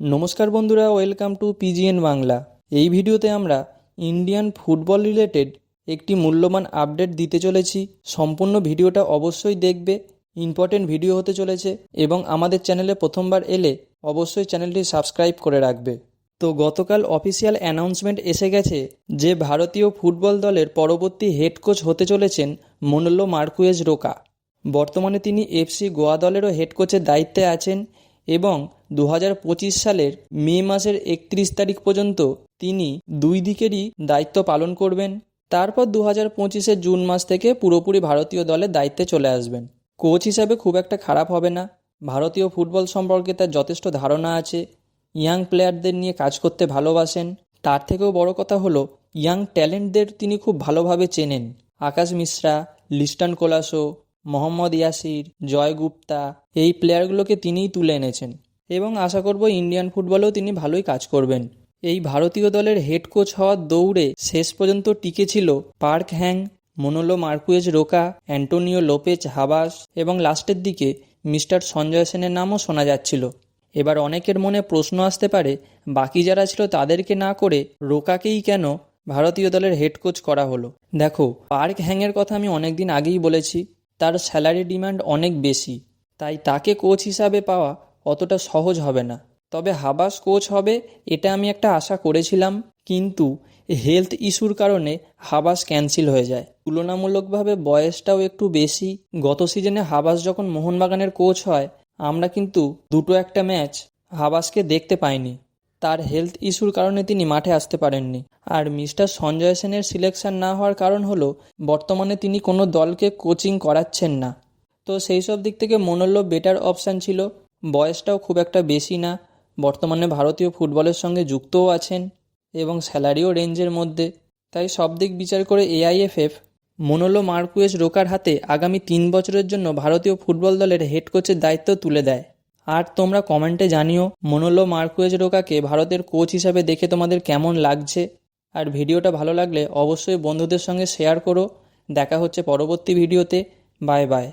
নমস্কার বন্ধুরা, welcome to পিজিএন Bangla. এই ভিডিওতে আমরা ইন্ডিয়ান ফুটবল রিলেটেড একটি মূল্যবান আপডেট দিতে চলেছি। সম্পূর্ণ ভিডিওটা অবশ্যই দেখবে, ইম্পর্টেন্ট ভিডিও হতে চলেছে এবং আমাদের চ্যানেলে প্রথমবার এলে অবশ্যই চ্যানেলটি সাবস্ক্রাইব করে রাখবে। তো গতকাল অফিসিয়াল অ্যানাউন্সমেন্ট এসে গেছে যে ভারতীয় ফুটবল দলের পরবর্তী হেড কোচ হতে চলেছেন মনোল্লো মার্কুয়েজ রোকা। বর্তমানে তিনি এফসি গোয়া দলেরও হেড কোচের দায়িত্বে আছেন এবং দু হাজার পঁচিশ সালের মে মাসের একত্রিশ তারিখ পর্যন্ত তিনি দুই দিকেরই দায়িত্ব পালন করবেন। তারপর দু হাজার পঁচিশের জুন মাস থেকে পুরোপুরি ভারতীয় দলের দায়িত্বে চলে আসবেন। কোচ হিসাবে খুব একটা খারাপ হবে না। ভারতীয় ফুটবল সম্পর্কে তার যথেষ্ট ধারণা আছে। ইয়াং প্লেয়ারদের নিয়ে কাজ করতে ভালোবাসেন। তার থেকেও বড় কথা হলো, ইয়াং ট্যালেন্টদের তিনি খুব ভালোভাবে চেনেন। আকাশ মিশ্রা, লিস্টান কোলাসো মোহাম্মদ ইয়াসির, জয় গুপ্তা, এই প্লেয়ারগুলোকে তিনিই তুলে এনেছেন। এবং আশা করব ইন্ডিয়ান ফুটবলেও তিনি ভালোই কাজ করবেন। এই ভারতীয় দলের হেড কোচ হওয়ার দৌড়ে শেষ পর্যন্ত টিকে ছিল Park Hang, Manolo Marquez Roca, Antonio Lopez Habas এবং লাস্টের দিকে মিস্টার সঞ্জয় সেনের নামও শোনা যাচ্ছিল। এবার অনেকের মনে প্রশ্ন আসতে পারে, বাকি যারা ছিল তাদেরকে না করে রোকাকেই কেন ভারতীয় দলের হেড কোচ করা হলো? দেখো, পার্ক হ্যাংয়ের কথা আমি অনেকদিন আগেই বলেছি তার স্যালারি ডিমান্ড অনেক বেশি, তাই তাকে কোচ হিসাবে পাওয়া অতটা সহজ হবে না। তবে হাবাস কোচ হবে, এটা আমি একটা আশা করেছিলাম, কিন্তু হেলথ ইস্যুর কারণে হাবাস ক্যান্সেল হয়ে যায়। তুলনামূলকভাবে বয়সটাও একটু বেশি। গত সিজনে হাবাস যখন মোহনবাগানের কোচ হয়, আমরা কিন্তু দুটো একটা ম্যাচ হাবাসকে দেখতে পাইনি। তার হেলথ ইস্যুর কারণে তিনি মাঠে আসতে পারেননি। আর মিস্টার সঞ্জয় সেনের সিলেকশন না হওয়ার কারণ হলো, বর্তমানে তিনি কোনো দলকে কোচিং করাচ্ছেন না। তো সেই সব দিক থেকে মনোল্য বেটার অপশান ছিল। বয়সটাও খুব একটা বেশি না। বর্তমানে ভারতীয় ফুটবলের সঙ্গে যুক্তও আছেন এবং স্যালারিও রেঞ্জের মধ্যে। তাই সব দিক বিচার করে এআইএফএফ মনোলো মার্কুয়েস রোকার হাতে আগামী তিন বছরের জন্য ভারতীয় ফুটবল দলের হেড কোচের দায়িত্ব তুলে দেয়। আর তোমরা কমেন্টে জানিও মনোলো মার্কুয়েজ রোকাকে ভারতের কোচ হিসাবে দেখে তোমাদের কেমন লাগছে? আর ভিডিওটা ভালো লাগলে অবশ্যই বন্ধুদের সঙ্গে শেয়ার করো। দেখা হচ্ছে পরবর্তী ভিডিওতে। Bye bye